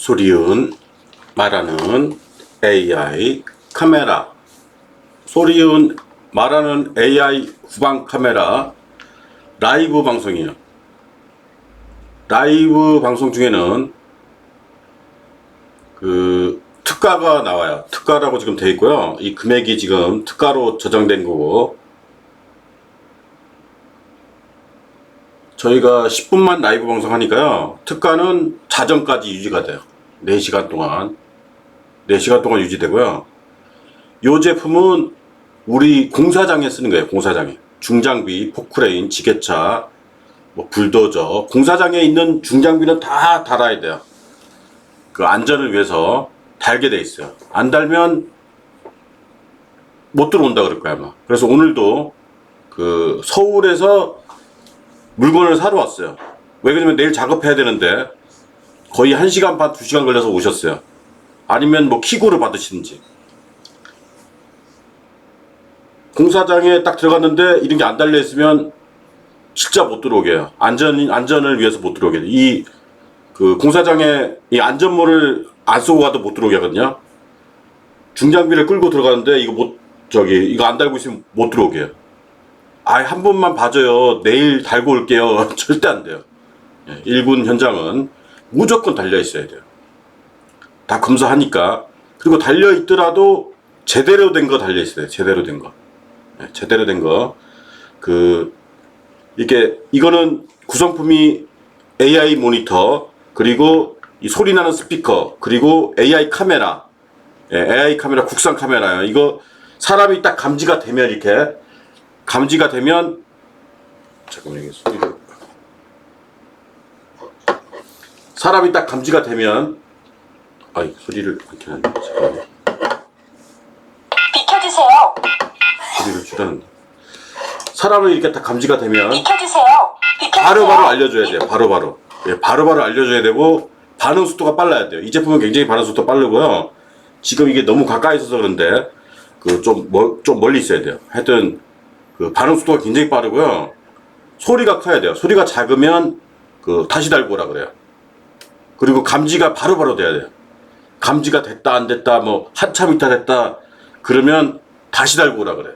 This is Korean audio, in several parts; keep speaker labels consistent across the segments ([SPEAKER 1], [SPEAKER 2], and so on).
[SPEAKER 1] 소리은 말하는 AI 카메라 소리은 말하는 AI 후방 카메라 라이브 방송이에요. 라이브 방송 중에는 그 특가가 나와요. 특가라고 지금 돼 있고요. 이 금액이 지금 특가로 저장된 거고 저희가 10분만 라이브 방송 하니까요. 특가는 자정까지 유지가 돼요. 4시간 동안. 4시간 동안 유지되고요. 이 제품은 우리 공사장에 쓰는 거예요. 공사장에. 중장비, 포크레인, 지게차, 뭐 불도저. 공사장에 있는 중장비는 다 달아야 돼요. 그 안전을 위해서 달게 돼 있어요. 안 달면 못 들어온다 그럴 거야 아마. 그래서 오늘도 그 서울에서 물건을 사러 왔어요. 왜 그러냐면 내일 작업해야 되는데 거의 1시간 반, 2시간 걸려서 오셨어요. 아니면 뭐 키고를 받으시는지. 공사장에 딱 들어갔는데 이런 게 안 달려 있으면 진짜 못 들어오게 해요. 안전, 안전을 위해서 못 들어오게 해요. 이, 그 공사장에 이 안전모를 안 쓰고 가도 못 들어오게 하거든요. 중장비를 끌고 들어가는데 이거 못, 저기, 이거 안 달고 있으면 못 들어오게 해요. 아이, 한 번만 봐줘요. 내일 달고 올게요. 절대 안 돼요. 예, 일군 현장은 무조건 달려 있어야 돼요. 다 검사하니까. 그리고 달려 있더라도 제대로 된 거 달려 있어야 돼요. 제대로 된 거. 예, 제대로 된 거. 그, 이게, 이거는 구성품이 AI 모니터, 그리고 이 소리 나는 스피커, 그리고 AI 카메라. 예, AI 카메라, 국산 카메라요. 이거 사람이 딱 감지가 되면 이렇게, 감지가 되면, 잠깐만, 이게 소리를. 사람이 딱 감지가 되면, 아이, 소리를 이렇게 하네. 잠깐만요.
[SPEAKER 2] 비켜주세요.
[SPEAKER 1] 소리를 줄였는데. 사람을 이렇게 딱 감지가 되면,
[SPEAKER 2] 비켜주세요. 비켜주세요.
[SPEAKER 1] 바로바로 알려줘야 돼요. 바로바로. 예, 바로바로 알려줘야 되고 반응 속도가 빨라야 돼요. 이 제품은 굉장히 반응 속도 빠르고요. 지금 이게 너무 가까이 있어서 그런데 그좀좀 멀리 있어야 돼요. 하여튼 그 반응 속도가 굉장히 빠르고요. 소리가 커야 돼요. 소리가 작으면 그 다시 달고 오라 그래요. 그리고 감지가 바로 바로 돼야 돼요. 감지가 됐다 안 됐다 뭐 한참 있다 됐다 그러면 다시 달고 오라 그래요.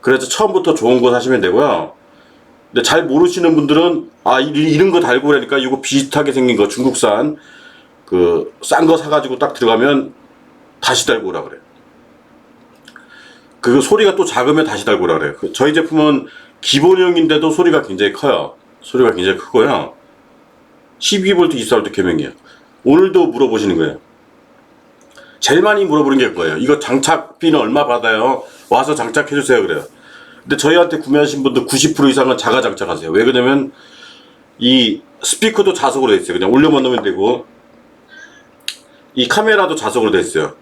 [SPEAKER 1] 그래서 처음부터 좋은 거 사시면 되고요. 근데 잘 모르시는 분들은 아 이- 이런 거 달고 그러니까 이거 비슷하게 생긴 거 중국산 그 싼 거 사가지고 딱 들어가면 다시 달고 오라 그래요. 그 소리가 또 작으면 다시 달고 오라 그래요. 그 저희 제품은 기본형인데도 소리가 굉장히 커요. 소리가 굉장히 크고요. 12V 24V 개명이에요. 오늘도 물어보시는 거예요. 제일 많이 물어보는 게 그거예요. 이거 장착비는 얼마 받아요? 와서 장착해 주세요. 그래요. 근데 저희한테 구매하신 분들 90% 이상은 자가 장착하세요. 왜 그러냐면 이 스피커도 자석으로 돼 있어요. 그냥 올려만 놓으면 되고 이 카메라도 자석으로 돼 있어요.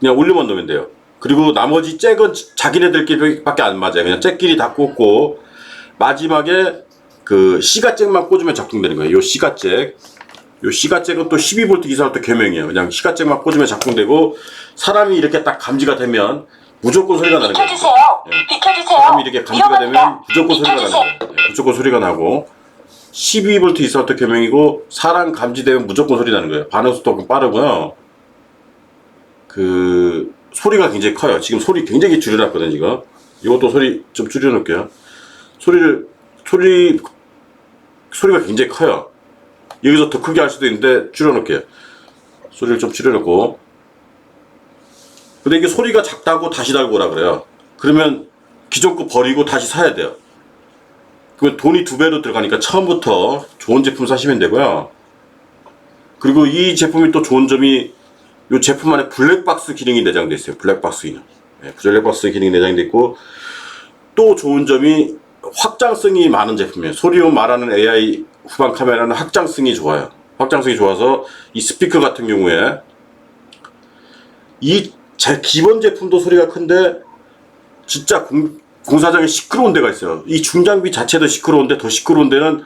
[SPEAKER 1] 그냥 올려만 놓으면 돼요. 그리고 나머지 잭은 자기네들끼리 밖에 안 맞아요. 그냥 잭끼리 다 꽂고 마지막에 그 시가잭만 꽂으면 작동되는 거예요. 요 시가잭. 요 시가잭은 또 12V 이상으로 또 개명이에요. 그냥 시가잭만 꽂으면 작동되고 사람이 이렇게 딱 감지가 되면 무조건 소리가 나는 거예요.
[SPEAKER 2] 비켜주세요.
[SPEAKER 1] 예.
[SPEAKER 2] 비켜주세요.
[SPEAKER 1] 사람이 이렇게 감지가 되면. 무조건 소리가 나는. 거예요. 예, 무조건 소리가 나고 12V 이상부터 개명이고 사람 감지되면 무조건 소리 나는 거예요. 반응 속도가 빠르고요. 그 소리가 굉장히 커요. 지금 소리 굉장히 줄여놨거든요. 지금 이것도 소리 좀 줄여놓을게요. 소리를 소리 소리가 굉장히 커요. 여기서 더 크게 할 수도 있는데 줄여놓을게요. 소리를 좀 줄여놓고 근데 이게 소리가 작다고 다시 달고 오라 그래요. 그러면 기존 거 버리고 다시 사야 돼요. 그러면 돈이 두 배로 들어가니까 처음부터 좋은 제품 사시면 되고요. 그리고 이 제품이 또 좋은 점이 이 제품 안에 블랙박스 기능이 내장돼 있어요. 블랙박스 기능. 네, 블랙박스 기능이 내장돼 있고 또 좋은 점이 확장성이 많은 제품이에요. 소리로 말하는 AI 후방 카메라는 확장성이 좋아요. 확장성이 좋아서 이 스피커 같은 경우에 이 제 기본 제품도 소리가 큰데 진짜 공, 공사장에 시끄러운 데가 있어요. 이 중장비 자체도 시끄러운데 더 시끄러운 데는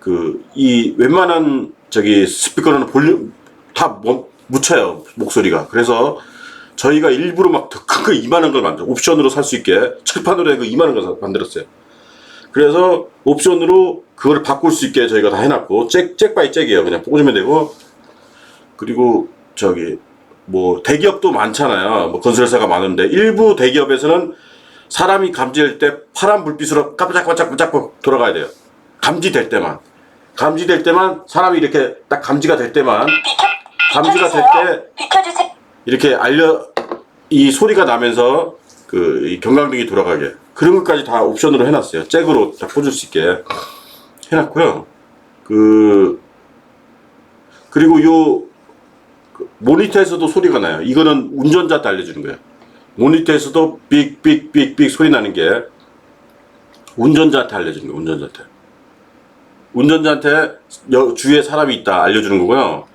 [SPEAKER 1] 그 이 웬만한 저기 스피커는 볼륨 다 뭐, 묻혀요 목소리가. 그래서 저희가 일부러 막 더 큰 거 이만한 걸 만들어 옵션으로 살 수 있게 철판으로 해서 이만한 걸 만들었어요. 그래서 옵션으로 그걸 바꿀 수 있게 저희가 다 해놨고 잭, 잭 바이 잭이에요. 그냥 꽂으면 되고 그리고 저기 뭐 대기업도 많잖아요. 뭐 건설사가 많은데 일부 대기업에서는 사람이 감지될 때 파란 불빛으로 깜짝깜짝 깜짝 돌아가야 돼요. 감지될 때만. 감지될 때만 사람이 이렇게 딱 감지가 될 때만 감지가 될. 때. 이렇게 알려 이 소리가 나면서 그이 경광등이 돌아가게 그런 것까지 다 옵션으로 해놨어요. 잭으로 다 꽂을 수 있게 해놨고요. 그 그리고 요 그 모니터에서도 소리가 나요. 이거는 운전자한테 알려주는 거예요. 모니터에서도 삑삑삑삑 소리 나는 게 운전자한테 알려주는 거예요. 운전자한테. 운전자한테 여- 주위에 사람이 있다 알려주는 거고요.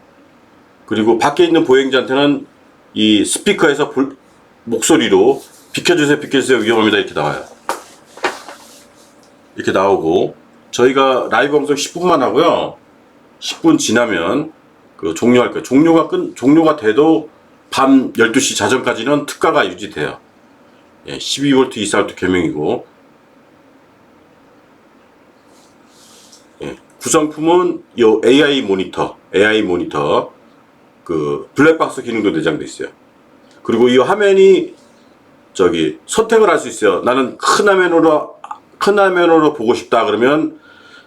[SPEAKER 1] 그리고 밖에 있는 보행자한테는 이 스피커에서 볼- 목소리로 비켜주세요, 비켜주세요, 위험합니다 이렇게 나와요. 이렇게 나오고 저희가 라이브 방송 10분만 하고요. 10분 지나면 그 종료할 거예요. 종료가 끝 종료가 돼도 밤 12시 자정까지는 특가가 유지돼요. 예, 12V 이상도 겸용이고 예, 구성품은 요 AI 모니터, AI 모니터 그 블랙박스 기능도 내장돼 있어요. 그리고 이 화면이 저기 선택을 할 수 있어요. 나는 큰 화면으로 큰 화면으로 보고 싶다 그러면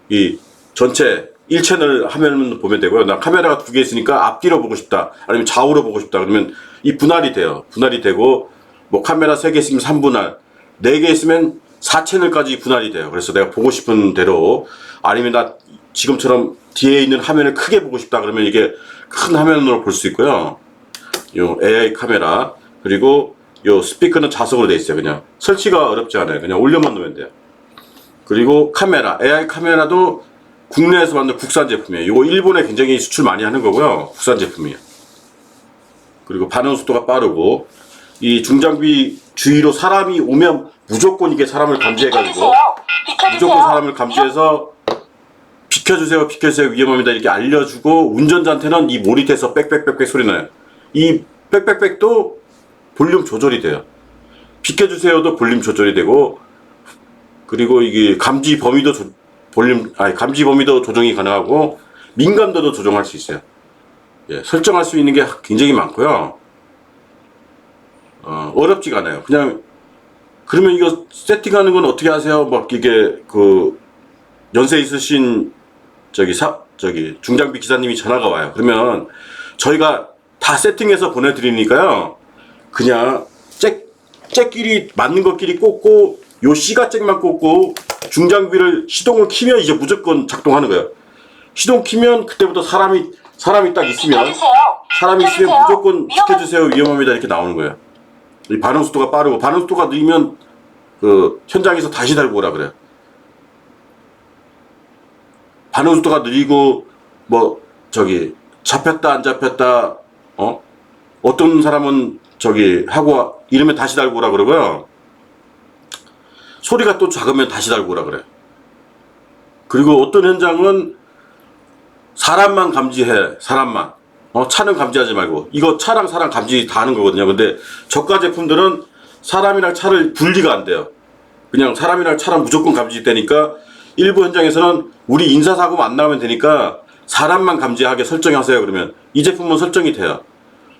[SPEAKER 1] 이 전체 1채널 화면을 보면 되고요. 나 카메라가 두 개 있으니까 앞뒤로 보고 싶다. 아니면 좌우로 보고 싶다. 그러면 이 분할이 돼요. 분할이 되고 뭐 카메라 3개 있으면 3분할, 4개 있으면 4채널까지 분할이 돼요. 그래서 내가 보고 싶은 대로 아니면 나 지금처럼 뒤에 있는 화면을 크게 보고 싶다. 그러면 이게 큰 화면으로 볼 수 있고요. 요 AI 카메라 그리고 요 스피커는 자석으로 돼 있어요. 그냥 설치가 어렵지 않아요. 그냥 올려만 놓으면 돼요. 그리고 카메라 AI 카메라도 국내에서 만든 국산 제품이에요. 이거 일본에 굉장히 수출 많이 하는 거고요. 국산 제품이에요. 그리고 반응 속도가 빠르고 이 중장비 주위로 사람이 오면 무조건 이게 사람을 감지해가지고. 무조건 사람을 감지해서 비켜주세요, 비켜주세요, 위험합니다 이렇게 알려주고 운전자한테는 이 모니터에서 빽빽빽빽 소리 나요. 이 빽빽빽도 볼륨 조절이 돼요. 비켜주세요도 볼륨 조절이 되고 그리고 이게 감지 범위도 조- 볼륨 아니 감지 범위도 조정이 가능하고 민감도도 조정할 수 있어요. 예, 설정할 수 있는 게 굉장히 많고요. 어, 어렵지가 않아요. 그냥 그러면 이거 세팅하는 건 어떻게 하세요? 막 이게 그 연세 있으신 저기 사 저기 중장비 기사님이 전화가 와요. 그러면 저희가 다 세팅해서 보내드리니까요. 그냥 잭 잭끼리 맞는 것끼리 꽂고 요 C가 잭만 꽂고 중장비를 시동을 키면 이제 무조건 작동하는 거예요. 시동 키면 그때부터 사람이 사람이 딱 있으면. 사람이 있으면. 무조건 지켜주세요 위험합니다 이렇게 나오는 거예요. 이 반응 속도가 빠르고 반응 속도가 느리면 그 현장에서 다시 달고 오라 그래요. 반응 속도가 느리고 뭐 저기 잡혔다 안 잡혔다 어? 어떤 사람은 저기 하고 이러면 다시 달고 오라 그러고요. 소리가 또 작으면 다시 달고 오라 그래. 그리고 어떤 현장은 사람만 감지해 사람만. 어, 차는 감지하지 말고. 이거 차랑 사람 감지 다 하는 거거든요. 근데 저가 제품들은 사람이랑 차를 분리가 안 돼요. 그냥 사람이랑 차랑 무조건 감지되니까 일부 현장에서는 우리 인사사고만 안 나오면 되니까 사람만 감지하게 설정하세요 그러면 이 제품은 설정이 돼요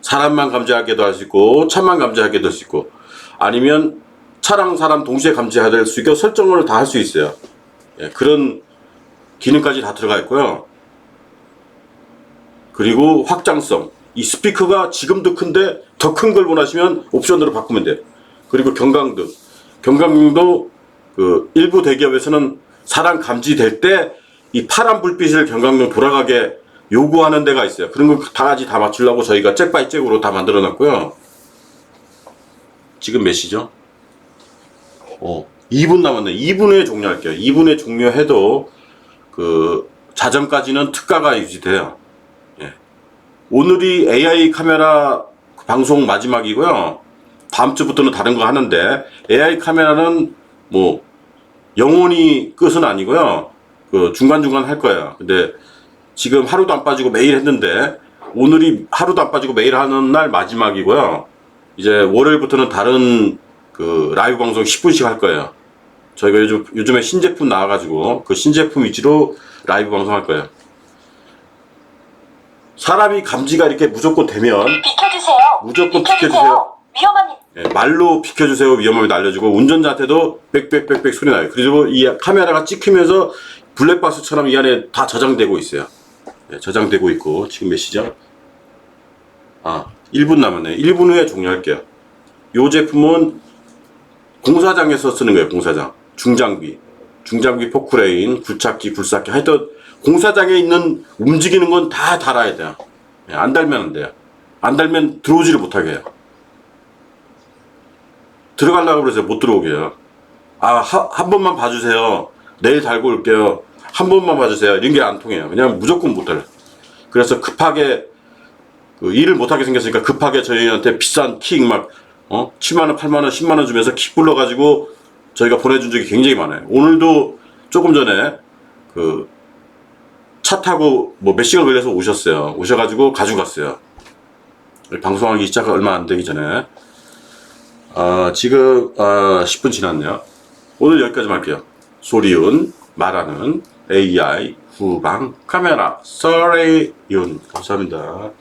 [SPEAKER 1] 사람만 감지하게도 할 수 있고 차만 감지하게도 할 수 있고 아니면 차랑 사람 동시에 감지해야 될 수 있게 설정을 다 할 수 있어요 예, 그런 기능까지 다 들어가 있고요 그리고 확장성. 이 스피커가 지금도 큰데 더 큰 걸 원하시면 옵션으로 바꾸면 돼요. 그리고 경광등. 경광등도 그 일부 대기업에서는 사람 감지될 때 이 파란 불빛을 경광등 돌아가게 요구하는 데가 있어요. 그런 걸다 같이 다 맞추려고 저희가 잭 바이 잭으로 다 만들어 놨고요. 지금 몇 시죠? 어, 2분 남았네. 2분 후에 종료할게요. 2분 후에 종료해도 그 자정까지는 특가가 유지돼요. 오늘이 AI 카메라 방송 마지막이고요. 다음 주부터는 다른 거 하는데 AI 카메라는 뭐 영원히 끝은 아니고요. 그 중간중간 할 거예요. 근데 지금 하루도 안 빠지고 매일 했는데 오늘이 하루도 안 빠지고 매일 하는 날 마지막이고요. 이제 월요일부터는 다른 그 라이브 방송 10분씩 할 거예요. 저희가 요즘 요즘에 신제품 나와가지고 그 신제품 위주로 라이브 방송 할 거예요. 사람이 감지가 이렇게 무조건 되면
[SPEAKER 2] 비켜주세요.
[SPEAKER 1] 무조건 비켜주세요.
[SPEAKER 2] 위험합니다.
[SPEAKER 1] 예, 말로 비켜주세요 위험하게 알려주고 운전자한테도 빽빽빽빽 소리 나요. 그리고 이 카메라가 찍히면서 블랙박스처럼 이 안에 다 저장되고 있어요. 예, 저장되고 있고 지금 몇 시죠? 아 1분 남았네요. 1분 후에 종료할게요. 이 제품은 공사장에서 쓰는 거예요. 공사장 중장비 중장비 포크레인 굴착기 굴삭기 하여튼 공사장에 있는 움직이는 건 다 달아야 돼요. 예, 안 달면 안 돼요. 안 달면 들어오지를 못하게 해요. 들어가려고 그래서 못 들어오게 해요. 아, 하- 한 번만 봐주세요. 내일 달고 올게요. 한 번만 봐주세요. 이런 게 안 통해요. 왜냐면 무조건 못 달려. 그래서 급하게, 그 일을 못하게 생겼으니까 급하게 저희한테 비싼 킥 막, 어? 7만원, 8만원, 10만원 주면서 킥 불러가지고 저희가 보내준 적이 굉장히 많아요. 오늘도 조금 전에 그 차 타고 뭐 몇 시간 걸려서 오셨어요. 오셔가지고 가져갔어요. 방송하기 시작 얼마 안 되기 전에. 아, 지금 아, 10분 지났네요. 오늘 여기까지만 할게요. 소리윤 말하는 AI 후방 카메라 썰레윤 감사합니다.